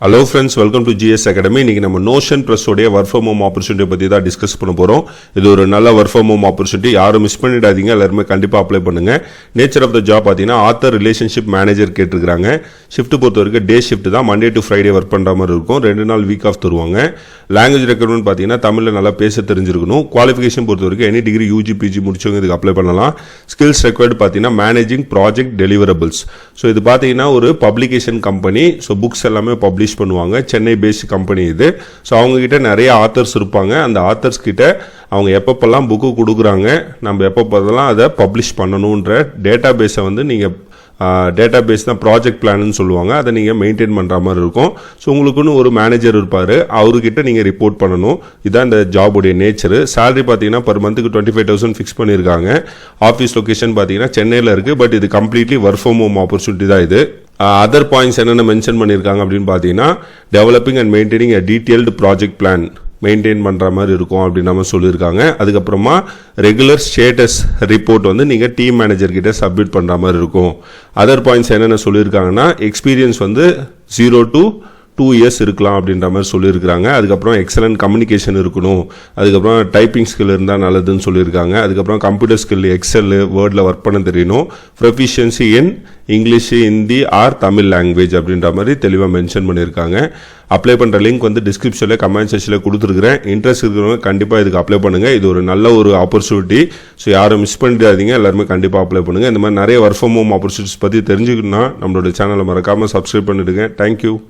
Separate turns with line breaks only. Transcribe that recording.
Hello friends welcome to GS academy இன்னைக்கு நம்ம Notion ப்ளஸோடைய ஒர்க் ஃப்ரம் ஹோம் ஆப்பர்ச்சுனிட்டி பற்றி தான் டிஸ்கஸ் பண்ண போகிறோம் இது ஒரு நல்ல ஒர்க் ஃப்ரம் ஹோம் ஆப்பர்ச்சுனிட்டி யாரும் மிஸ் பண்ணிடாதீங்க எல்லாருமே கண்டிப்பாக அப்ளை பண்ணுங்க. நேச்சர் ஆஃப் த ஜாப் பார்த்தீங்கன்னா ஆத்தர் ரிலேஷன்ஷிப் மேனேஜர் கேட்டிருக்காங்க ஷிஃப்ட் பொறுத்த வரைக்கும் டே ஷிஃப்ட் தான். மண்டே டு ஃப்ரைடே ஒர்க் பண்ணுற மாதிரி இருக்கும். ரெண்டு நாள் வீக் ஆஃப் தருவாங்க. லாங்குவேஜ் ரெக்ரூட்மெண்ட் பார்த்தீங்கன்னா தமிழில் நல்லா பேச தெரிஞ்சிருக்கணும். குவாலிஃபிகேஷன் பொறுத்த வரைக்கும் எனி டிகிரி யூஜி பிஜி முடிச்சவங்க இதுக்கு அப்ளை பண்ணலாம். ஸ்கில்ஸ் ரெக்வயர்டு பார்த்தீங்கன்னா மேனேஜிங் ப்ராஜெக்ட் டெலிவரபிள்ஸ் ஸோ இது பார்த்தீங்கன்னா ஒரு பப்ளிகேஷன் கம்பெனி ஸோ புக்ஸ் எல்லாமே பப்ளிஷ் பண்ணுவாங்க. சென்னை பேஸ்ட் கம்பெனி இது. ஸோ அவங்க கிட்ட நிறைய ஆத்தர்ஸ் இருப்பாங்க. அந்த ஆத்தர்ஸ் கிட்ட அவங்க எப்பப்பெல்லாம் புக்கு கொடுக்குறாங்க நம்ம எப்பப்பெல்லாம் அதை பப்ளிஷ் பண்ணணுன்ற டேட்டா பேஸை வந்து நீங்கள் டேட்டா பேஸ் தான் ப்ராஜெக்ட் பிளான்னு சொல்லுவாங்க. அதை நீங்கள் மெயின்டைன் பண்ணுற மாதிரி இருக்கும். ஸோ உங்களுக்குன்னு ஒரு மேனேஜர் இருப்பார். அவர்கிட்ட நீங்கள் ரிப்போர்ட் பண்ணணும். இதுதான் இந்த ஜாபுடைய நேச்சரு சேலரி பார்த்தீங்கன்னா பர் மந்த்துக்கு டுவெண்ட்டி ஃபைவ் தௌசண்ட் ஃபிக்ஸ் பண்ணியிருக்காங்க ஆஃபீஸ் லொக்கேஷன் பார்த்தீங்கன்னா சென்னையில் இருக்குது பட் இது completely work from home opportunity தான் இது. அதர் பாயிண்ட்ஸ் என்னென்ன மென்ஷன் பண்ணியிருக்காங்க அப்படின்னு பார்த்தீங்கன்னா developing and maintaining a detailed project plan maintain பண்ணுற மாதிரி இருக்கும் அப்படின்னு நம்ம சொல்லியிருக்காங்க. அதுக்கப்புறமா ரெகுலர் ஸ்டேட்டஸ் ரிப்போர்ட் வந்து நீங்கள் டீம் மேனேஜர்கிட்ட சப்மிட் பண்ணுற மாதிரி இருக்கும். அதர் பாயிண்ட்ஸ் என்னென்ன சொல்லியிருக்காங்கன்னா எக்ஸ்பீரியன்ஸ் வந்து ஜீரோ டு டூ இயர்ஸ் இருக்கலாம் அப்படின்ற மாதிரி சொல்லியிருக்கிறாங்க. அதுக்கப்புறம் எக்ஸலண்ட் கம்யூனிகேஷன் இருக்கணும். அதுக்கப்புறம் டைப்பிங் ஸ்கில் இருந்தால் நல்லதுன்னு சொல்லியிருக்காங்க. அதுக்கப்புறம் கம்ப்யூட்டர் ஸ்கில் எக்ஸல் வேர்டில் ஒர்க் பண்ண தெரியணும். Proficiency in English Hindi or Tamil language அப்படின்ற மாதிரி தெளிவாக மென்ஷன் பண்ணியிருக்காங்க. அப்ளை பண்ணுற லிங்க் வந்து டிஸ்கிரிப்ஷனில் கமெண்ட் செக்ஷனில் கொடுத்துருக்குறேன். இன்ட்ரெஸ்ட் இருக்கிறவங்க கண்டிப்பாக இதுக்கு அப்ளை பண்ணுங்கள் இது ஒரு நல்ல ஒரு ஆப்பர்ச்சுனிட்டி ஸோ யாரும் மிஸ் பண்ணிடாதீங்க. எல்லாருமே கண்டிப்பாக அப்ளை பண்ணுங்கள் இந்த மாதிரி நிறைய ஒர்க் ஃப்ரம் ஹோம் ஆப்பர்ச்சுனிட்டிஸ் பற்றி தெரிஞ்சுக்கணும்னா நம்மளோட சேனலை மறக்காமல் சப்ஸ்கிரைப் பண்ணிடுங்க. தேங்க்யூ